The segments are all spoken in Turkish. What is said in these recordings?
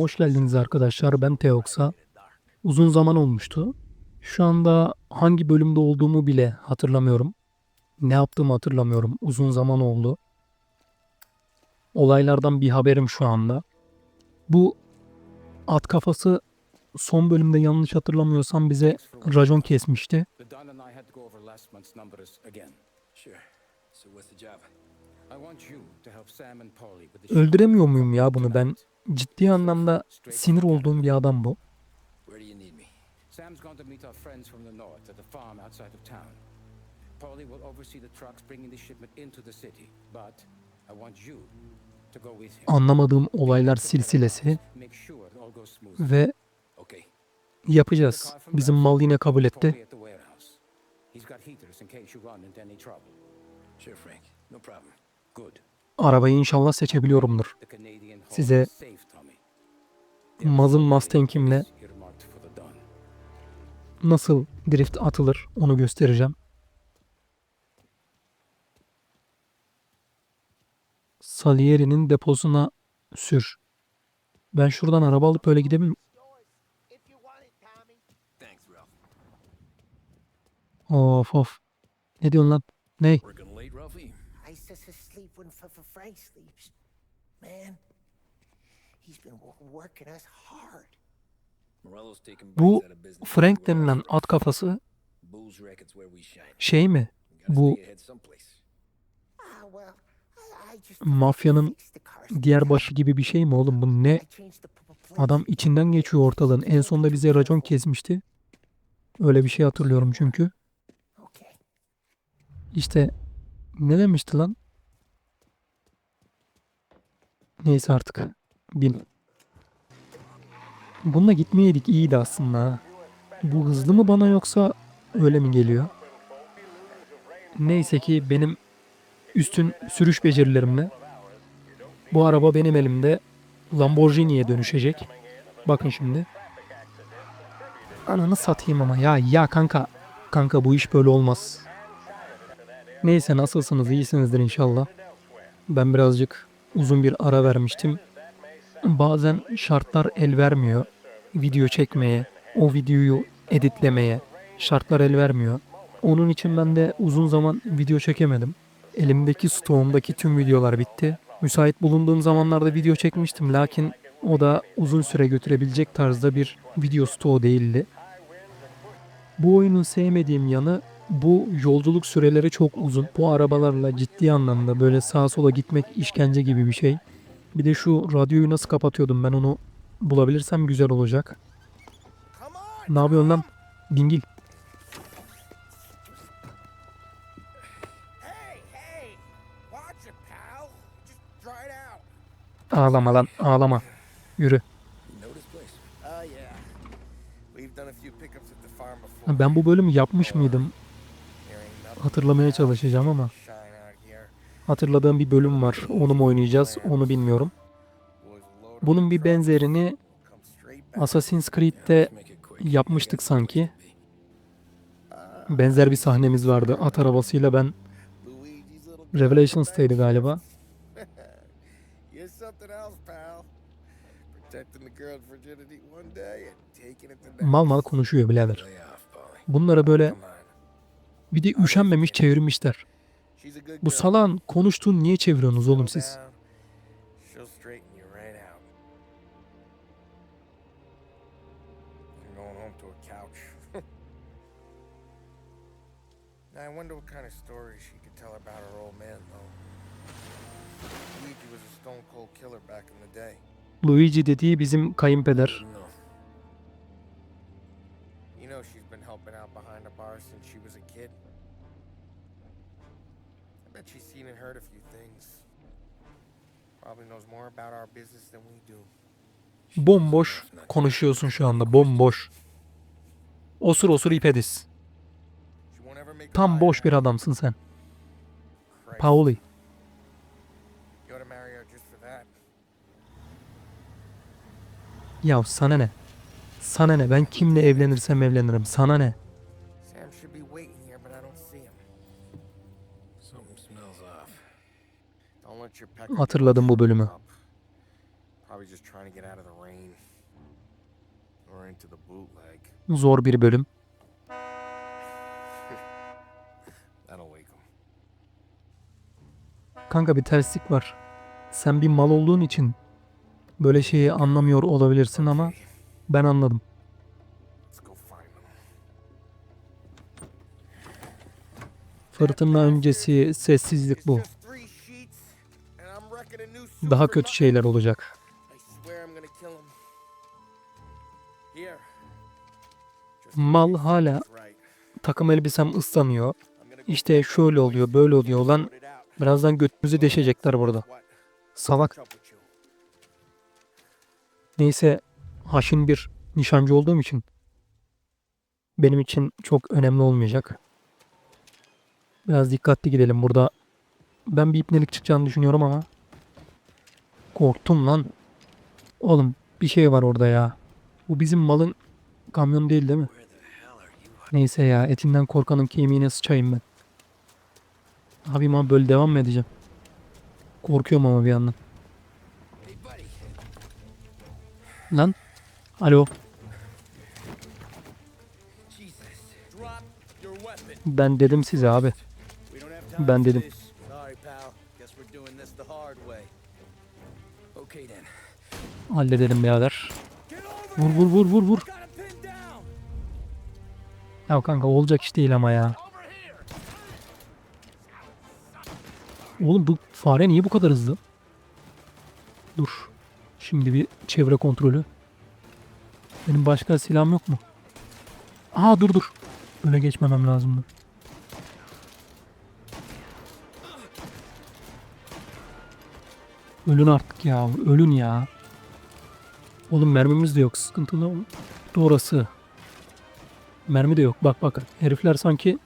Hoş geldiniz arkadaşlar. Ben Teoxa. Uzun zaman olmuştu. Şu anda hangi bölümde olduğumu bile hatırlamıyorum. Ne yaptığımı hatırlamıyorum. Uzun zaman oldu. Olaylardan bir haberim şu anda. Bu at kafası son bölümde yanlış hatırlamıyorsam bize racon kesmişti. Öldüremiyor muyum ya bunu ben? Ciddi anlamda sinir olduğum bir adam bu. Anlamadığım olaylar silsilesi ve yapacağız. Bizim mal yine kabul etti. He's got heaters in case you run into any trouble. Sure, Frank. No problem. Arabayı inşallah seçebiliyorumdur. Size. Maz'ın Mustang'imle nasıl drift atılır onu göstereceğim. Salieri'nin deposuna sür. Ben şuradan araba alıp öyle gidebilirim. Of of. Ne diyorsun lan? Ney? Working late, Ralphie? I says to sleep when F- F- Frank sleeps. Man, he's been wo- working us hard. Bu. Frank denilen at kafası şey mi? Bu. Ah, mafyanın diğer başı gibi bir şey mi oğlum? Bu ne? Adam içinden geçiyor ortalığın. En sonunda bize racon kesmişti. Öyle bir şey hatırlıyorum çünkü. Okay. İşte ne demişti lan? Neyse artık. Bin. Bununla gitmeyeydik iyiydi aslında. Bu hızlı mı bana yoksa öyle mi geliyor? Neyse ki benim üstün sürüş becerilerimle bu araba benim elimde Lamborghini'ye dönüşecek. Bakın şimdi. Ananı satayım ama ya ya kanka. Kanka bu iş böyle olmaz. Neyse nasılsınız? İyisinizdir inşallah. Ben birazcık uzun bir ara vermiştim. Bazen şartlar el vermiyor. Video çekmeye, o videoyu editlemeye şartlar el vermiyor. Onun için ben de uzun zaman video çekemedim. Elimdeki stoğumdaki tüm videolar bitti. Müsait bulunduğum zamanlarda video çekmiştim lakin o da uzun süre götürebilecek tarzda bir video stoğu değildi. Bu oyunun sevmediğim yanı bu yolculuk süreleri çok uzun. Bu arabalarla ciddi anlamda böyle sağa sola gitmek işkence gibi bir şey. Bir de şu radyoyu nasıl kapatıyordum ben onu bulabilirsem güzel olacak. Ne yapıyorsun lan? Dingil. Ağlama lan ağlama. Yürü. You know this place? Yeah. We've done a few pickups at the farm before. Ben bu bölümü yapmış mıydım? Hatırlamaya çalışacağım ama. Hatırladığım bir bölüm var. Onu mu oynayacağız onu bilmiyorum. Bunun bir benzerini. Assassin's Creed'de yapmıştık sanki. Benzer bir sahnemiz vardı. At arabasıyla ben Revelations'taydı galiba. Mal mal konuşuyor birader. Bunlara böyle. Bir de üşenmemiş çevirmişler. Bu girl. salağın konuştuğunu niye çeviriyorsunuz oğlum siz? I wonder what kind of story she could tell about her old man, though. Luigi was a stone cold killer back in the day. Luigi dediği bizim kayınpeder. You know she's been helping out behind the bar since she was a she's seen and heard a few things. Probably knows more about our business than we do. Bomboş konuşuyorsun şu anda. Bomboş. Osur osur ip ediz. She won't ever make a Tam boş bir adamsın sen. Pauli. Ya sana ne? Sana ne? Ben kimle evlenirsem evlenirim. Sana ne? İnto the bootleg. Zor bir bölüm. Kanka bir terslik var. Sen bir mal olduğun için böyle şeyi anlamıyor olabilirsin ama ben anladım. Fırtına öncesi sessizlik bu. Daha kötü şeyler olacak. Mal hala takım elbisem ıslanıyor. İşte şöyle oluyor, böyle oluyor olan birazdan götümüzü deşecekler burada. Salak. Neyse haşin bir nişancı olduğum için benim için çok önemli olmayacak. Biraz dikkatli gidelim burada. Ben bir ipnelik çıkacağını düşünüyorum ama korktum lan. Oğlum bir şey var orada ya. Bu bizim malın kamyon değil değil mi? Neyse ya etinden korkanın kemiğine sıçayım ben. Abi ama böyle devam mı edeceğim? Korkuyorum ama bir yandan. Lan. Alo. Ben dedim size abi. Ben dedim. Halledelim birader. Vur vur vur vur vur. Ya kanka olacak iş değil ama ya. Oğlum bu fare niye bu kadar hızlı? Dur. Şimdi bir çevre kontrolü. Benim başka silahım yok mu? Aa dur dur. Böyle geçmemem lazımdı. Ölün artık ya. Ölün ya. Oğlum mermimiz de yok. Sıkıntılı orası. Mermi de yok. Bak bak. Herifler sanki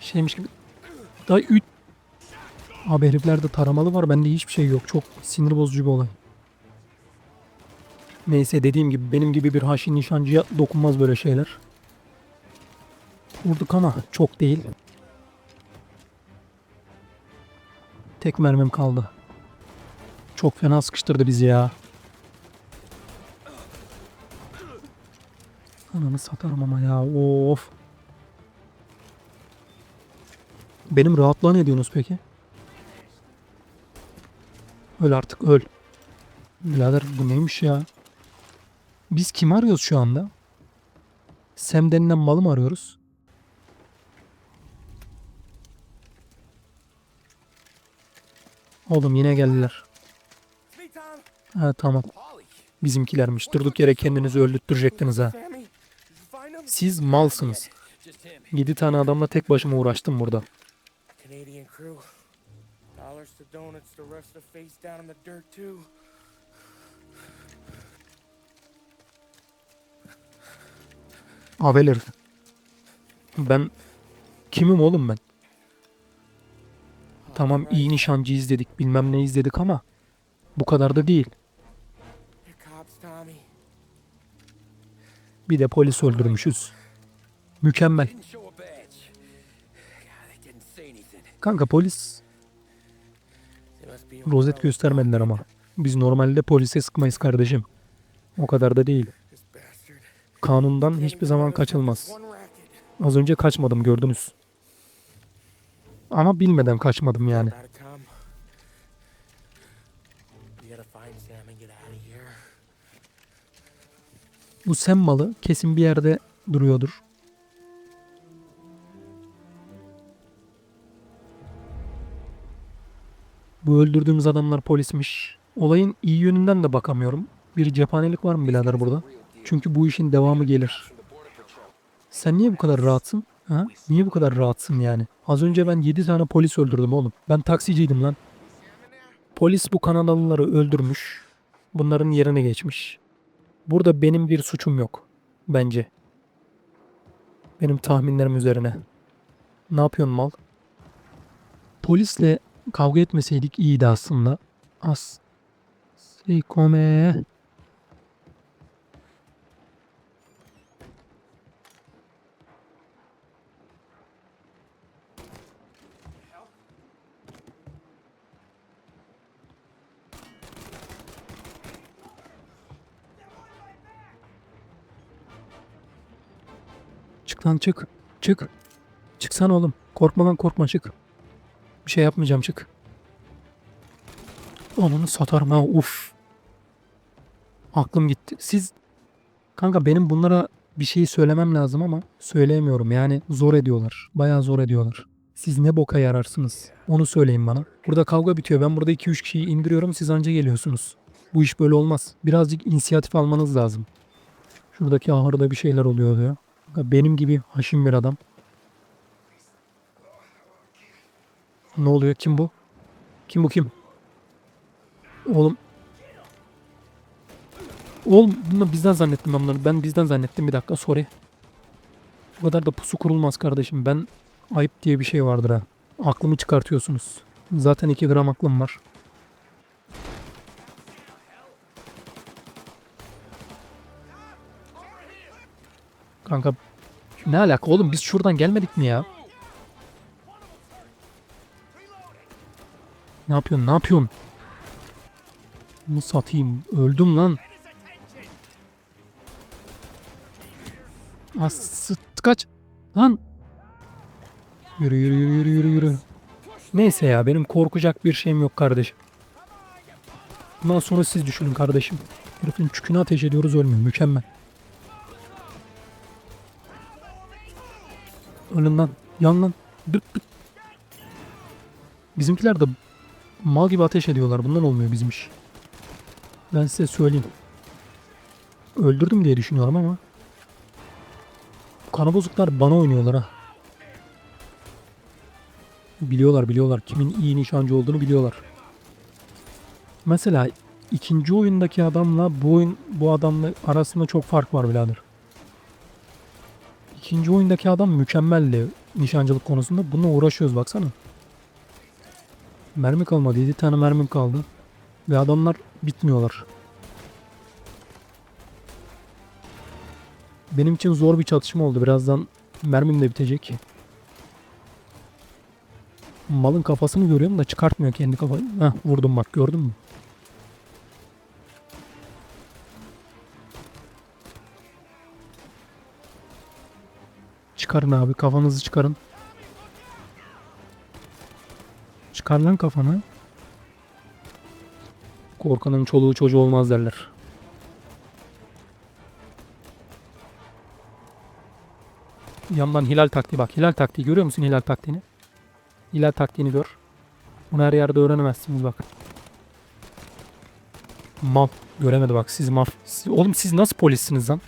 şeymiş gibi. Daha üç. Abi heriflerde taramalı var. Bende hiçbir şey yok. Çok sinir bozucu bir olay. Neyse dediğim gibi benim gibi bir haşin nişancıya dokunmaz böyle şeyler. Vurduk ama çok değil. Tek mermim kaldı. Çok fena sıkıştırdı bizi ya. Ananı satarım ama ya. Of. Benim rahatlığa ne diyorsunuz peki? Öl artık öl. Birader bu neymiş ya? Biz kim arıyoruz şu anda? Sam denilen malı mı arıyoruz? Oğlum yine geldiler. Ha tamam. Bizimkilermiş. Durduk yere kendinizi öldürttürecektiniz ha. Siz malsınız. Just him. 7 tane adamla tek başıma uğraştım burada. Canadian crew. Dollars to donuts, the rest of face down in the dirt too. Avel herif. Ben kimim oğlum ben? Tamam iyi nişancı izledik bilmem ne izledik ama bu kadar da değil. Bir de polis öldürmüşüz. Mükemmel. Kanka polis rozet göstermediler ama. Biz normalde polise sıkmayız kardeşim. O kadar da değil. Kanundan hiçbir zaman kaçılmaz. Az önce kaçmadım gördünüz. Ama bilmeden kaçmadım yani. Bu sem malı kesin bir yerde duruyordur. Bu öldürdüğümüz adamlar polismiş. Olayın iyi yönünden de bakamıyorum. Bir cephanelik var mı birader burada? Çünkü bu işin devamı gelir. Sen niye bu kadar rahatsın? Ha? Niye bu kadar rahatsın yani? Az önce ben 7 tane polis öldürdüm oğlum. Ben taksiciydim lan. Polis bu Kanadalıları öldürmüş. Bunların yerine geçmiş. Burada benim bir suçum yok. Bence. Benim tahminlerim üzerine. Ne yapıyorsun mal? Polisle kavga etmeseydik iyiydi aslında. As. Sikome. Lan çık. Çık. Çıksana oğlum. Korkma lan korkma çık. Bir şey yapmayacağım çık. Ananı satarım ha uf. Aklım gitti. Siz kanka benim bunlara bir şey söylemem lazım ama söyleyemiyorum. Yani zor ediyorlar. Bayağı zor ediyorlar. Siz ne boka yararsınız? Onu söyleyin bana. Burada kavga bitiyor. Ben burada 2-3 kişiyi indiriyorum. Siz anca geliyorsunuz. Bu iş böyle olmaz. Birazcık inisiyatif almanız lazım. Şuradaki ahırda bir şeyler oluyor diyor. Benim gibi haşim bir adam. Ne oluyor? Kim bu? Kim bu kim? Oğlum. Oğlum bunu bizden zannettim ben bunları. Ben bizden zannettim bir dakika sorry. Bu kadar da pusu kurulmaz kardeşim. Ben ayıp diye bir şey vardır ha. Aklımı çıkartıyorsunuz. Zaten 2 gram aklım var. Kanka ne alaka oğlum biz şuradan gelmedik mi ya? Ne yapıyorsun? Ne yapıyorsun? Bunu satayım. Öldüm lan. As kaç. Lan. Yürü yürü yürü yürü yürü yürü. Neyse ya benim korkacak bir şeyim yok kardeşim. Bundan sonra siz düşünün kardeşim. Herifin çükünü ateş ediyoruz ölmüyor. Mükemmel. Ölün lan. Yan lan. Dık dık. Bizimkiler de mal gibi ateş ediyorlar. Bundan olmuyor bizim iş. Ben size söyleyeyim. Öldürdüm diye düşünüyorum ama. Bu kana bozuklar bana oynuyorlar ha. Biliyorlar biliyorlar. Kimin iyi nişancı olduğunu biliyorlar. Mesela ikinci oyundaki adamla bu oyun bu adamla arasında çok fark var birader. İkinci oyundaki adam mükemmeldi nişancılık konusunda. Bununla uğraşıyoruz baksana. Mermi kalmadı. 7 tane mermim kaldı. Ve adamlar bitmiyorlar. Benim için zor bir çatışma oldu. Birazdan mermim de bitecek. Malın kafasını görüyorum da çıkartmıyor kendi kafayı. Heh vurdum bak gördün mü? Çıkarın abi kafanızı çıkarın. Çıkar lan kafanı. Korkanın çoluğu çocuğu olmaz derler. Yandan hilal taktiği bak. Hilal taktiği görüyor musun hilal taktiğini? Hilal taktiğini gör. Bunu her yerde öğrenemezsiniz bak. Mal. Göremedi bak siz mal. Siz- oğlum siz nasıl polissiniz lan?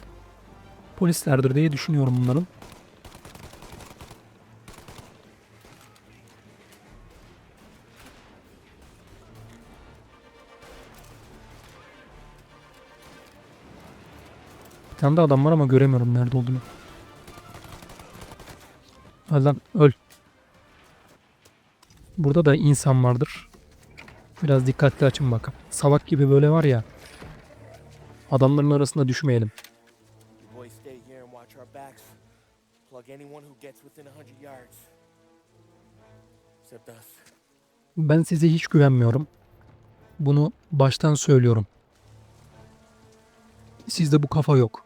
Polislerdir diye düşünüyorum bunların. Bir tane de adam var ama göremiyorum nerede olduğunu. Öl lan öl. Burada da insan vardır. Biraz dikkatli açın bakın. Salak gibi böyle var ya. Adamların arasında düşmeyelim. Ben size hiç güvenmiyorum. Bunu baştan söylüyorum. Sizde bu kafa yok.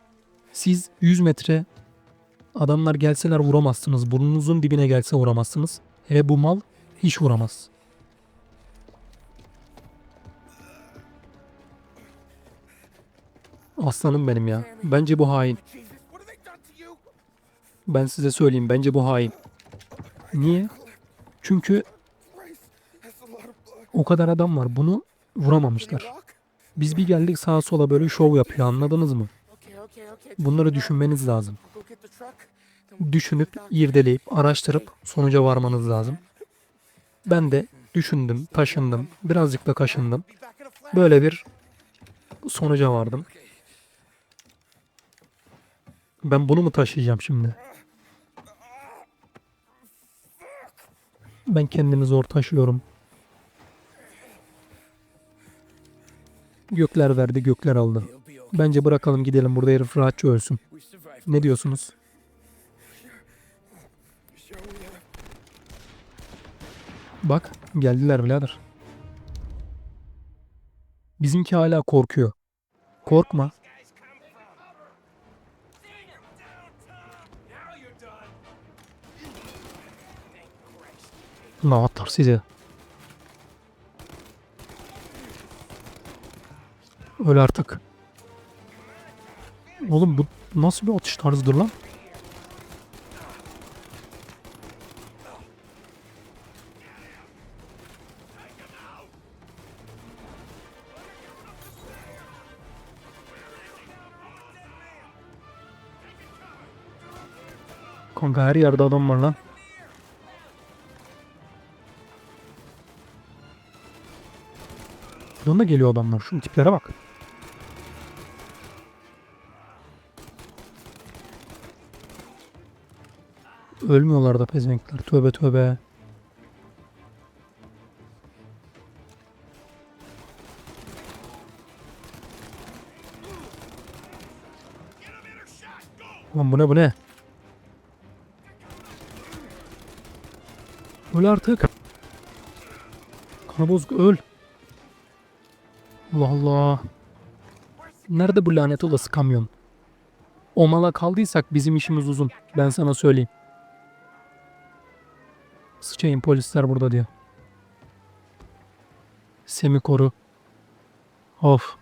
Siz 100 metre adamlar gelseler vuramazsınız. Burnunuzun dibine gelse vuramazsınız. Hele bu mal hiç vuramaz. Aslanım benim ya. Bence bu hain. Ben size söyleyeyim. Bence bu hain. Niye? Çünkü o kadar adam var. Bunu vuramamışlar. Biz bir geldik sağa sola böyle şov yapıyor anladınız mı? Bunları düşünmeniz lazım. Düşünüp, irdeleyip, araştırıp sonuca varmanız lazım. Ben de düşündüm, taşındım, birazcık da kaşındım. Böyle bir sonuca vardım. Ben bunu mu taşıyacağım şimdi? Ben kendimi zor taşıyorum. Gökler verdi, gökler aldı. Bence bırakalım gidelim burada herif rahatça ölsün. Ne diyorsunuz? Bak geldiler birader. Bizimki hala korkuyor. Korkma. Ne atar sizi. Öl artık. Oğlum bu nasıl bir atış tarzıdır lan? Kanka her yerde adam var lan. Buradan da geliyor adamlar. Şu tiplere bak. Ölmüyorlar da pezevenkler. Tövbe tövbe. Lan bu ne bu ne? Öl artık. Kana bozuk öl. Allah Allah. Nerede bu lanet olası kamyon? O mala kaldıysak bizim işimiz uzun. Ben sana söyleyeyim. Sıçayım polisler burada diyor. Semi koru. Of.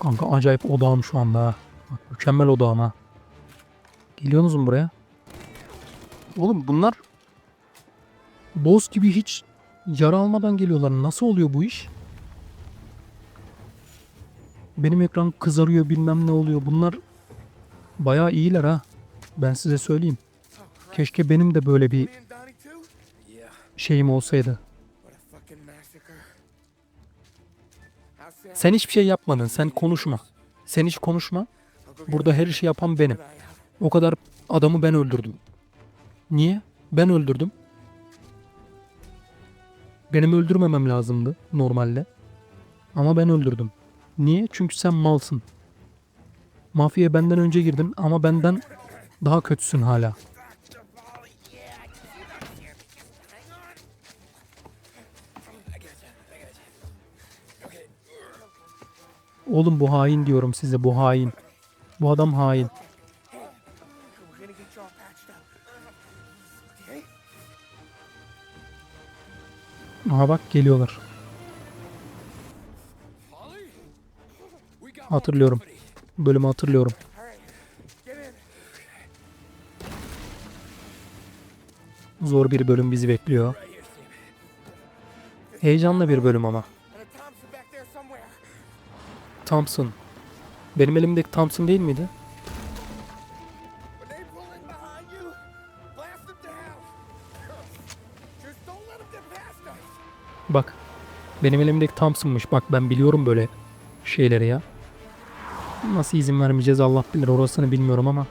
Kanka acayip odağım şu anda. Bak, mükemmel odağım ha. Geliyorsunuz mu buraya? Oğlum bunlar boss gibi hiç yara almadan geliyorlar. Nasıl oluyor bu iş? Benim ekran kızarıyor bilmem ne oluyor. Bunlar bayağı iyiler ha. Ben size söyleyeyim. Keşke benim de böyle bir şeyim olsaydı. Sen hiçbir şey yapmadın. Sen konuşma. Sen hiç konuşma. Burada her işi yapan benim. O kadar adamı ben öldürdüm. Niye? Ben öldürdüm. Benim öldürmemem lazımdı normalde. Ama ben öldürdüm. Niye? Çünkü sen malsın. Mafyaya benden önce girdin ama benden daha kötüsün hala. Oğlum bu hain diyorum size bu hain. Bu adam hain. Aha bak geliyorlar. Hatırlıyorum. Bölümü hatırlıyorum. Zor bir bölüm bizi bekliyor. Heyecanlı bir bölüm ama. Thompson. Benim elimdeki Thompson değil miydi? Bak. Benim elimdeki Thompson'mış. Bak ben biliyorum böyle şeyleri ya. Nasıl izin vermeyeceğiz Allah bilir. Orasını bilmiyorum ama.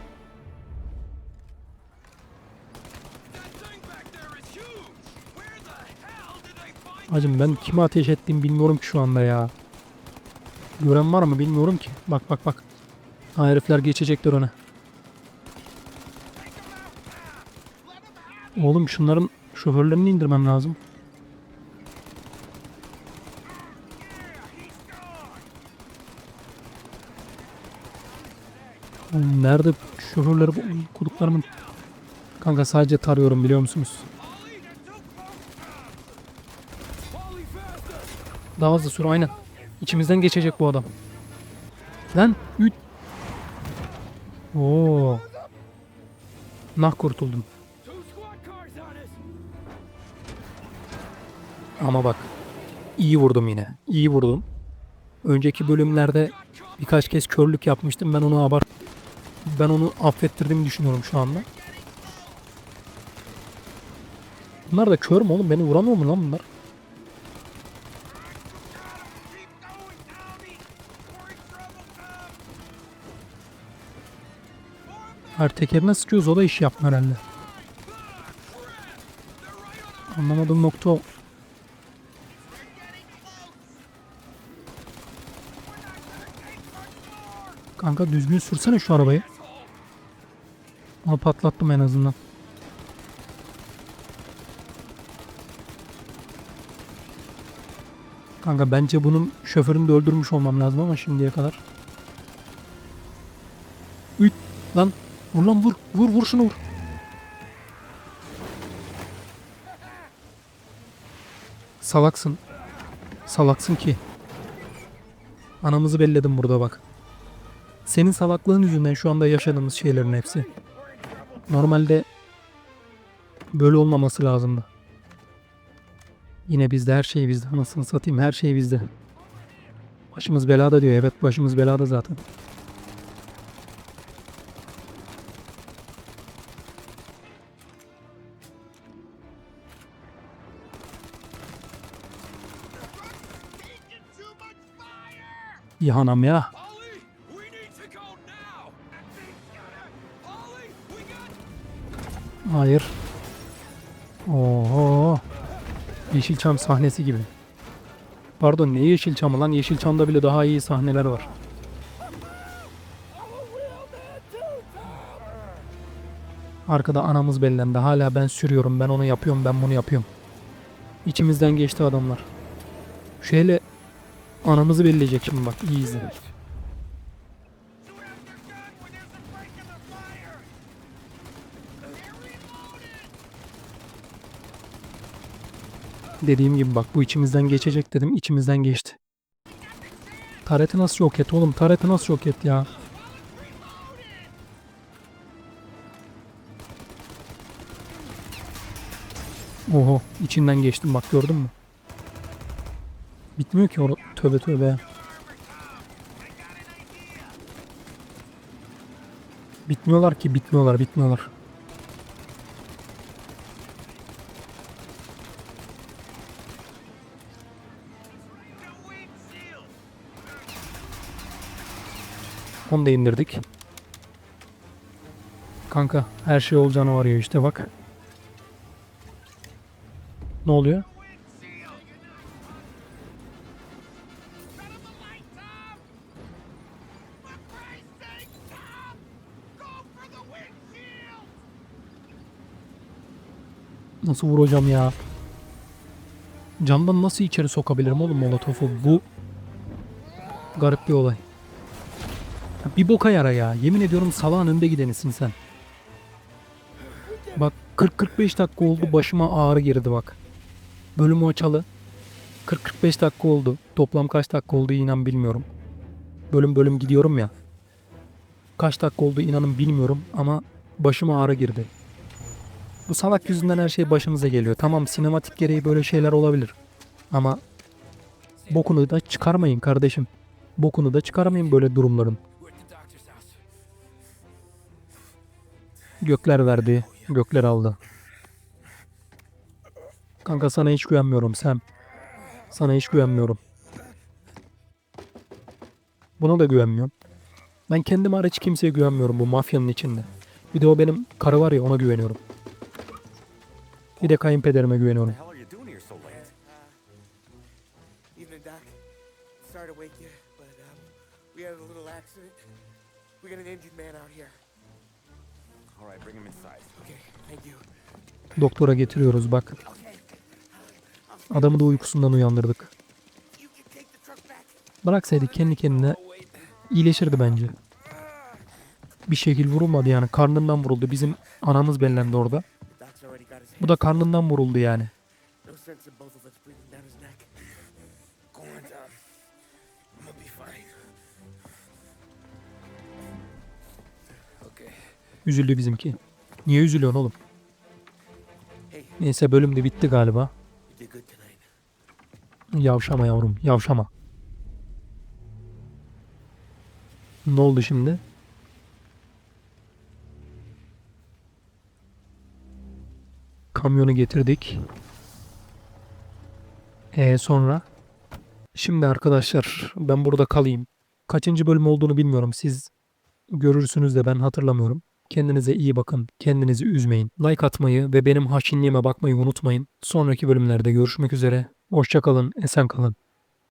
Hacım ben kime ateş ettiğimi bilmiyorum ki şu anda ya. Gören var mı bilmiyorum ki. Bak bak bak. Ha herifler geçecekler öne. Oğlum şunların şoförlerini indirmem lazım. Nerede şoförleri kuduklarımın? Kanka sadece tarıyorum biliyor musunuz? Daha hızlı sür aynen. İçimizden geçecek bu adam. Lan üt. Oo. Nah kurtuldum. Ama bak iyi vurdum yine. İyi vurdum. Önceki bölümlerde birkaç kez körlük yapmıştım. Ben onu abart ben onu affettirdiğimi düşünüyorum şu anda. Bunlar da kör mü oğlum? Beni vuramıyor mu lan bunlar? Her tekerine sıkıyoruz o da iş yapma herhalde. Anlamadığım nokta o. Kanka düzgün sürsene şu arabayı. Ama patlattım en azından. Kanka bence bunun şoförünü de öldürmüş olmam lazım ama şimdiye kadar. Üt lan vur lan vur vur vur şunu vur. Salaksın. Salaksın ki. Anamızı belledim burada bak. Senin salaklığın yüzünden şu anda yaşadığımız şeylerin hepsi. Normalde böyle olmaması lazımdı. Yine bizde her şey bizde. Anasını satayım her şey bizde. Başımız belada diyor. Evet başımız belada zaten. Yahanam ya. Hayır. Oho. Yeşilçam sahnesi gibi. Pardon ne Yeşilçam'ı lan? Yeşilçam'da bile daha iyi sahneler var. Arkada anamız bellendi. Hala ben sürüyorum. Ben onu yapıyorum. Ben bunu yapıyorum. İçimizden geçti adamlar. Şöyle anamızı belleyecek şimdi bak. İyi izle. Dediğim gibi bak bu içimizden geçecek dedim. içimizden geçti. Tareti nasıl yok et oğlum? Tareti nasıl yok et ya? Oho içinden geçtim bak gördün mü? Bitmiyor ki o tövbe tövbe. Bitmiyorlar ki bitmiyorlar bitmiyorlar. Onu da indirdik. Kanka her şey olacağını varıyor işte bak. Ne oluyor? Nasıl vuracağım ya? Camdan nasıl içeri sokabilirim oğlum molotofu? Bu garip bir olay. Bir boka yara ya. Yemin ediyorum salağın önde gidenisin sen. Bak 40-45 dakika oldu başıma ağrı girdi bak. Bölümü açalı. 40-45 dakika oldu. Toplam kaç dakika oldu inan bilmiyorum. Bölüm bölüm gidiyorum ya. Kaç dakika oldu inanın bilmiyorum ama başıma ağrı girdi. Bu salak yüzünden her şey başımıza geliyor. Tamam sinematik gereği böyle şeyler olabilir. Ama bokunu da çıkarmayın kardeşim. Bokunu da çıkarmayın böyle durumların. Gökler verdi. Gökler aldı. Kanka sana hiç güvenmiyorum Sam. Sana hiç güvenmiyorum. Buna da güvenmiyorum. Ben kendim hariç kimseye güvenmiyorum bu mafyanın içinde. Bir de o benim karı var ya ona güveniyorum. Bir de kayınpederime güveniyorum. Doktora getiriyoruz bak. Adamı da uykusundan uyandırdık. Bıraksaydık kendi kendine iyileşirdi bence. Bir şekil vurulmadı yani. Karnından vuruldu. Bizim anamız bellendi orada. Bu da karnından vuruldu yani. Üzüldü bizimki. Niye üzülüyorsun oğlum? Neyse bölüm de bitti galiba. Yavşama yavrum, yavşama. Ne oldu şimdi? Kamyonu getirdik. E sonra? Şimdi arkadaşlar ben burada kalayım. Kaçıncı bölüm olduğunu bilmiyorum. Siz görürsünüz de ben hatırlamıyorum. Kendinize iyi bakın. Kendinizi üzmeyin. Like atmayı ve benim haşinliğime bakmayı unutmayın. Sonraki bölümlerde görüşmek üzere. Hoşçakalın. Esen kalın.